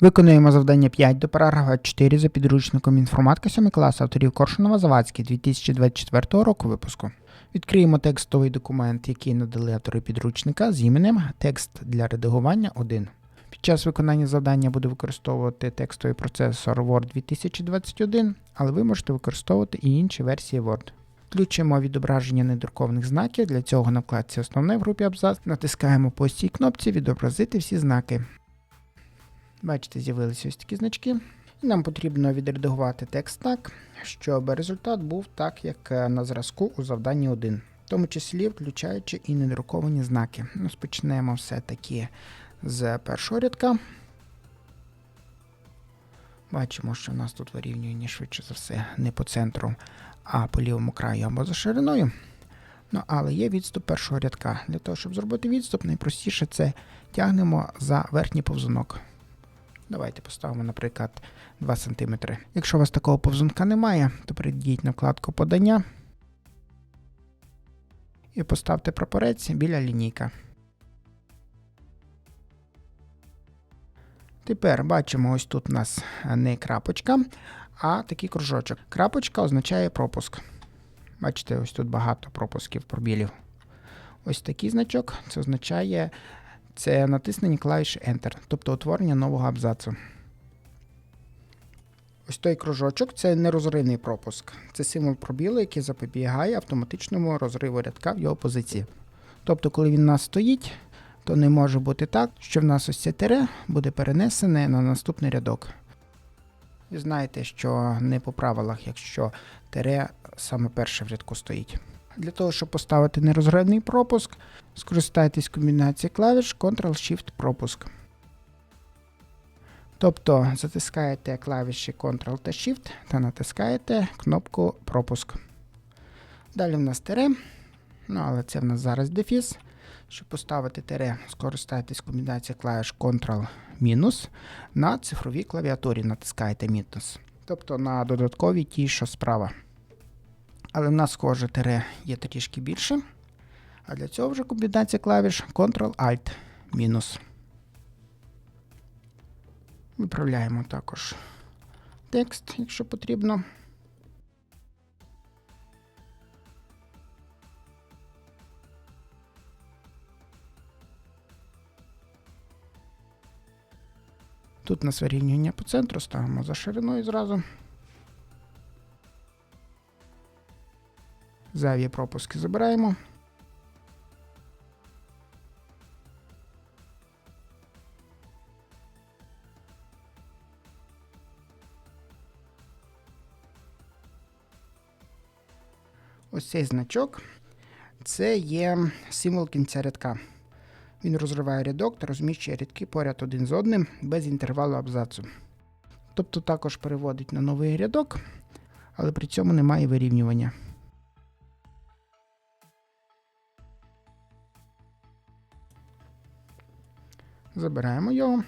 Виконуємо завдання 5 до параграфа 4 за підручником інформатика 7 клас авторів Коршунова Завадський 2024 року випуску. Відкриємо текстовий документ, який надали автори підручника з іменем Текст для редагування 1. Під час виконання завдання буде використовувати текстовий процесор Word 2021, але ви можете використовувати і інші версії Word. Включимо відображення недрукованих знаків. Для цього на вкладці Основне в групі Абзац натискаємо по цій кнопці Відобразити всі знаки. Бачите, з'явилися ось такі значки. І нам потрібно відредагувати текст так, щоб результат був так, як е, на зразку у завданні 1, в тому числі включаючи і недруковані знаки. Ну, Спочнемо все-таки з першого рядка. Бачимо, що в нас тут вирівнювання швидше за все не по центру, а по лівому краю або за шириною. Ну, але є відступ першого рядка. Для того, щоб зробити відступ, найпростіше це тягнемо за верхній повзунок. Давайте поставимо, наприклад, 2 см. Якщо у вас такого повзунка немає, то перейдіть на вкладку подання і поставте прапорець біля лінійка. Тепер бачимо, ось тут у нас не крапочка, а такий кружочок. Крапочка означає пропуск. Бачите, ось тут багато пропусків пробілів. Ось такий значок це означає це натиснення клавіші Enter, тобто утворення нового абзацу. Ось той кружочок це нерозривний пропуск. Це символ пробілу, який запобігає автоматичному розриву рядка в його позиції. Тобто, коли він у нас стоїть, то не може бути так, що в нас ось це тире буде перенесене на наступний рядок. Ви знаєте, що не по правилах, якщо тире саме перше в рядку стоїть. Для того, щоб поставити нерозривний пропуск, скористайтесь комбінацією клавіш Ctrl-Shift-пропуск. Тобто затискаєте клавіші Ctrl та Shift та натискаєте кнопку пропуск. Далі в нас тире, ну але це в нас зараз дефіс. Щоб поставити тире, скористайтесь комбінацією клавіш Ctrl- на цифровій клавіатурі натискаєте мінус. Тобто на додатковій тій, що справа. Але в нас схоже тире є трішки більше. А для цього вже комбінація клавіш Ctrl-Alt мінус. Виправляємо також текст, якщо потрібно. Тут у нас вирівнювання по центру, ставимо за шириною зразу. Зайві пропуски забираємо. Ось цей значок це є символ кінця рядка. Він розриває рядок та розміщує рядки поряд один з одним без інтервалу абзацу. Тобто також переводить на новий рядок, але при цьому немає вирівнювання. Забираємо його.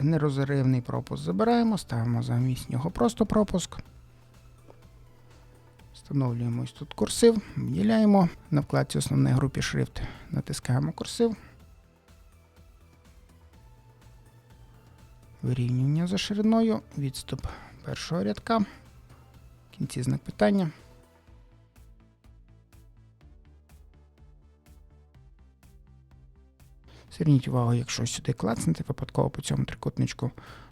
Нерозривний пропуск забираємо, ставимо замість нього просто пропуск. Встановлюємо тут курсив, виділяємо. На вкладці основної групі шрифт натискаємо курсив. Вирівнювання за шириною, відступ першого рядка, кінці знак питання. Зверніть увагу, якщо сюди клацнути випадково по цьому трикутничку,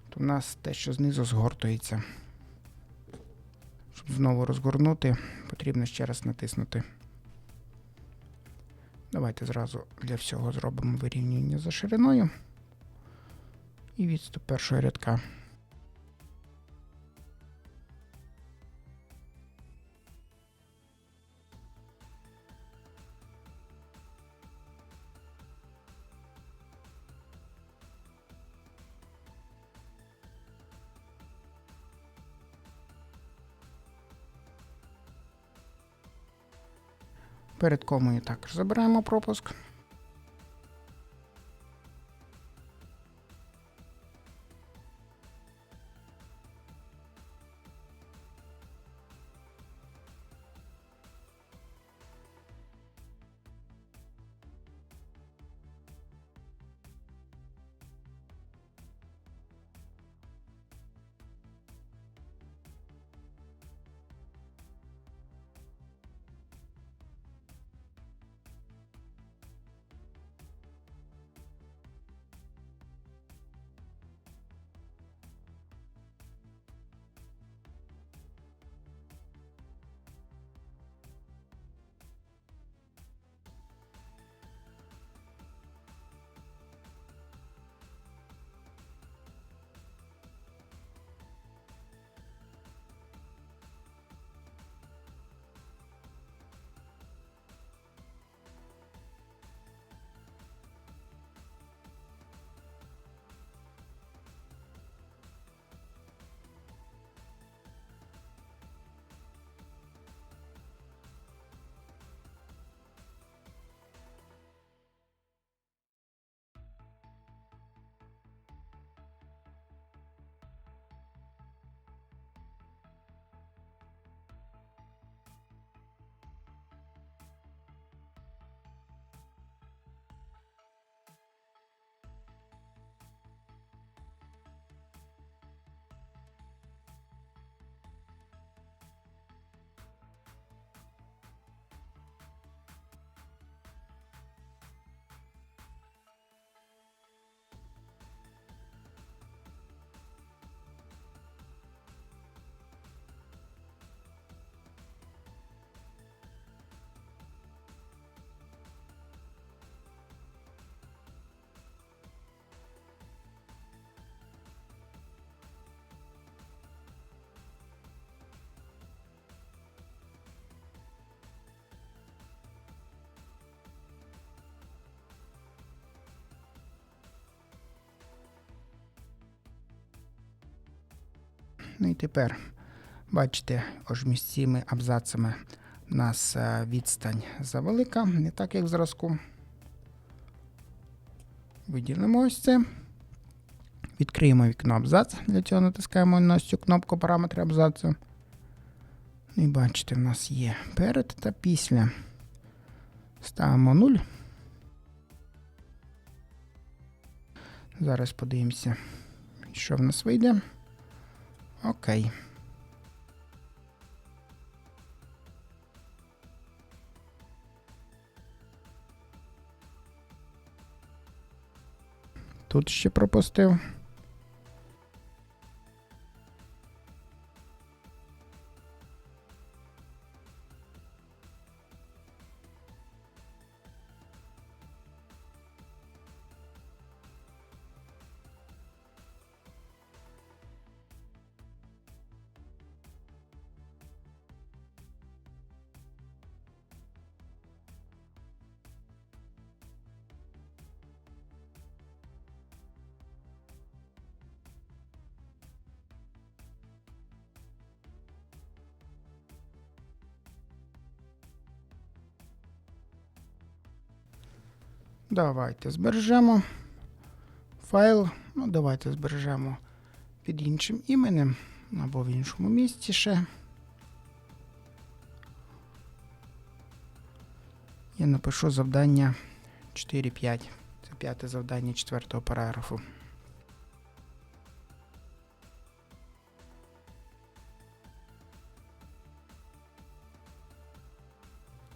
то в нас те, що знизу згортується. Знову розгорнути, потрібно ще раз натиснути. Давайте зразу для всього зробимо вирівнювання за шириною і відступ першого рядка. Перед комою також забираємо пропуск. Ну і тепер, бачите, ось між цими абзацами у нас е, відстань завелика, не так як в зразку. Виділимо ось це. Відкриємо вікно абзац. Для цього натискаємо на цю кнопку параметри абзацу. І бачите, в нас є перед та після. Ставимо 0. Зараз подивимося, що в нас вийде. Окей. Тут ще пропустив. Давайте збережемо файл. Ну, давайте збережемо під іншим іменем або в іншому місці ще. Я напишу завдання 4.5. Це п'яте завдання четвертого параграфу.